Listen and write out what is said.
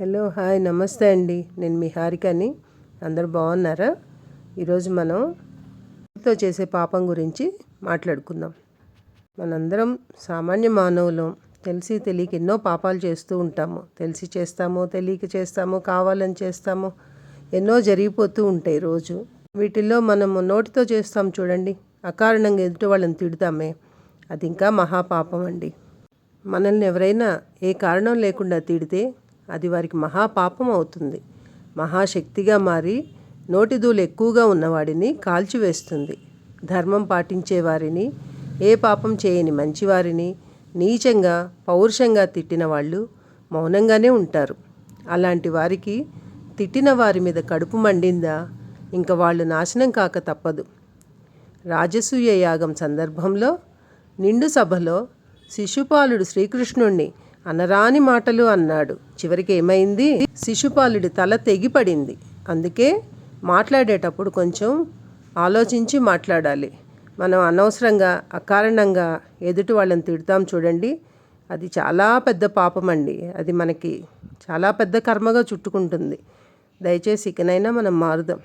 Hello hi నమస్తే అండి. నేను మీ హారికని. అందరు బాగున్నారా? ఈరోజు మనం తో చేసే పాపం గురించి మాట్లాడుకుందాం. మనందరం సామాన్య మానవులం. తెలిసి తెలియక ఎన్నో పాపాలు చేస్తూ ఉంటాము. తెలిసి చేస్తాము తెలియక చేస్తాము కావాలని చేస్తాము ఎన్నో జరిగిపోతూ ఉంటాయి రోజు. వీటిల్లో మనము నోటితో చేస్తాం చూడండి. అకారణంగా ఎదుటి వాళ్ళని తిడతామే. అది ఇంకా మహాపాపం అండి. మనల్ని ఎవరైనా ఏ కారణం లేకుండా తిడితే అది వారికి మహాపాపం అవుతుంది. మహాశక్తిగా మారి నోటిదూలు ఎక్కువగా ఉన్నవాడిని కాల్చివేస్తుంది. ధర్మం పాటించే వారిని ఏ పాపం చేయని మంచివారిని నీచంగా పౌరుషంగా తిట్టిన వాళ్ళు మౌనంగానే ఉంటారు. అలాంటి వారికి తిట్టిన వారి మీద కడుపు మండిందా? ఇంకా వాళ్ళు నాశనం కాక తప్పదు. రాజసూయ యాగం సందర్భంలో నిండు సభలో శిశుపాలుడు శ్రీకృష్ణుణ్ణి అనరాని మాటలు అన్నాడు. చివరికి ఏమైంది? శిశుపాలుడి తల తెగిపడింది. అందుకే మాట్లాడేటప్పుడు కొంచెం ఆలోచించి మాట్లాడాలి. మనం అనవసరంగా అకారణంగా ఎదుటి వాళ్ళని తిడతాం చూడండి. అది చాలా పెద్ద పాపం అండి అది మనకి చాలా పెద్ద కర్మగా చుట్టుకుంటుంది. దయచేసి ఇకనైనా మనం మారుదాం.